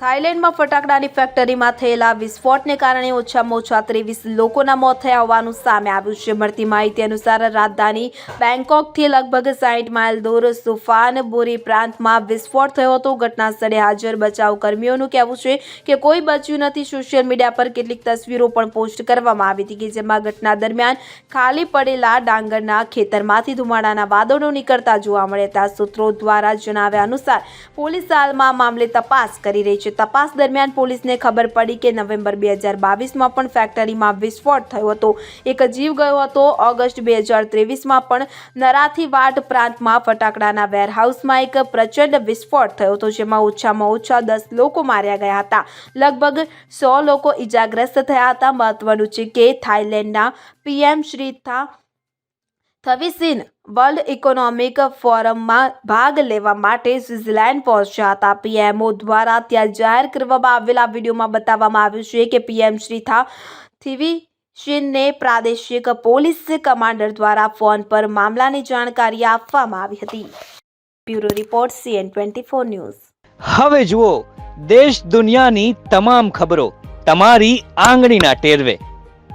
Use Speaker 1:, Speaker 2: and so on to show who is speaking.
Speaker 1: થાઇલેન્ડમાં ફટાકડાની ફેક્ટરીમાં થયેલા વિસ્ફોટને કારણે ઓછામાં ઓછા ત્રેવીસ લોકોના મોત થયા હોવાનું સામે આવ્યું છે. મળતી માહિતી અનુસાર રાજધાની બેંકોકથી લગભગ સાઠ માઇલ દૂર સુફાન બોરી પ્રાંતમાં વિસ્ફોટ થયો હતો. ઘટના સ્થળે હાજર બચાવ કર્મીઓનું કહેવું છે કે કોઈ બચ્યું નથી. સોશિયલ મીડિયા પર કેટલીક તસવીરો પણ પોસ્ટ કરવામાં આવી હતી કે જેમાં ઘટના દરમિયાન ખાલી પડેલા ડાંગરના ખેતરમાંથી ધુમાડાના વાદળો નીકળતા જોવા મળ્યા હતા. સૂત્રો દ્વારા જણાવ્યા અનુસાર પોલીસ હાલમાં મામલે તપાસ કરી રહી છે. તપાસ દરમિયાન પોલીસને ખબર પડી કે નવેમ્બર બે હજાર બાવીસમાં પણ ફેક્ટરીમાં વિસ્ફોટ થયો હતો. એક જીવ ગયો હતો. ઓગસ્ટ બે હજાર ત્રેવીસમાં પણ નરાથી વાટ પ્રાંતમાં ફટાકડાના વેરહાઉસમાં એક પ્રચંડ વિસ્ફોટ થયો હતો, જેમાં ઓછામાં ઓછા દસ લોકો માર્યા ગયા હતા. લગભગ સો લોકો ઈજાગ્રસ્ત થયા હતા. મહત્વનું છે કે થાઇલેન્ડના પીએમ શ્રી થા થવિસિન વર્લ્ડ ઇકોનોમિક ફોરમમાં ભાગ લેવા માટે સ્વિટ્ઝરલેન્ડ પહોંચ્યા હતા. પીએમઓ દ્વારા ત્યાં જાહેર કરવામાં આવેલા વિડીયોમાં બતાવવામાં આવ્યું છે કે પીએમ શ્રી થા થિવિશિનને પ્રાદેશિક પોલીસ કમાન્ડર દ્વારા ફોન પર મામલાની જાણકારી આપવામાં આવી હતી. Bureau report CN twenty four news.
Speaker 2: હવે જુઓ, દેશ દુનિયાની તમામ ખબરો, તમારી આંગળીના ટેરવે.